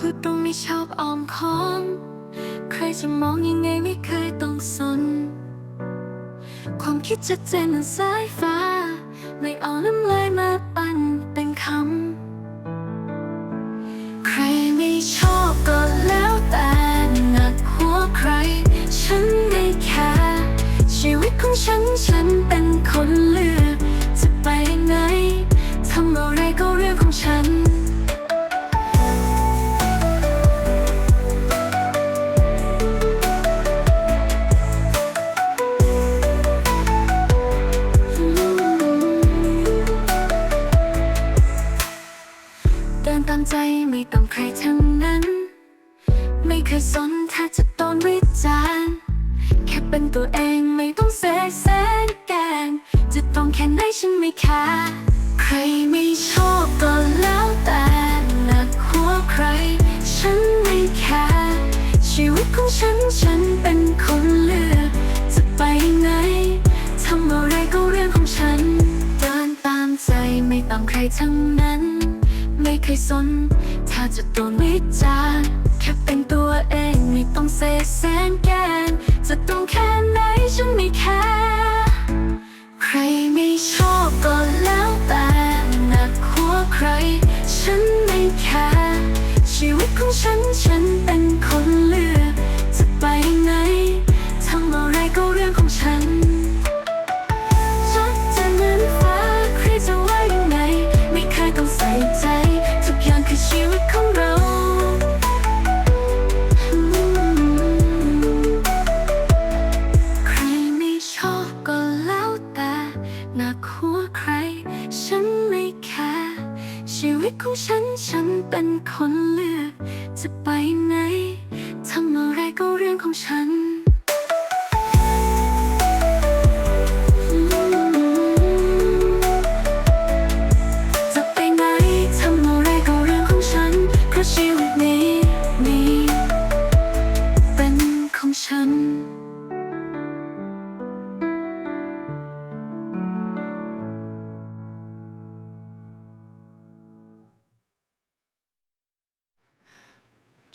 พูดตรงไม่ชอบออมค้อม ใครจะมองยังไงไม่เคยต้องสน ความคิดชัดเจนเหมือนสายฟ้า ไม่เอาน้ำลายมาปั่นเป็นคำ ใครไม่ชอบก็แล้วแต่หนักหัวใคร ฉันได้แค่ชีวิตของฉันฉันเป็นคนเลือก ใจไม่ต้องใครทั้งนั้น ไม่เคยสนถ้าจะโดนวิจารณ์แค่เป็นตัวเองไม่ต้องเสแสร้งแกล้งจะต้องแค่ไหนฉันไม่แคร์ใครไม่ชอบก็แล้วแต่หนักหัวใคร ฉันไม่แคร์ชีวิตของฉันฉันเป็นคนเลือก จะไปไหนทำอะไรก็เรื่องของฉัน เดินตามใจไม่ตามใครทั้งนั้น ไม่เคยสน ถ้าจะโดนวิจารณ์แค่เป็นตัวเองไม่ต้องเสแสร้งแกน จะต้องแค่ไหนฉันไม่แคร์ใครไม่ชอบก็แล้วแต่หนักหัวใคร ฉันไม่แคร์ชีวิตของฉันฉันเป็นคนเลือก ฉันไม่แคร์ชีวิตของฉันฉันเป็นคนเลือก จะไปไหนทำอะไรก็เรื่องของฉัน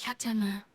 แคปเจอร์มา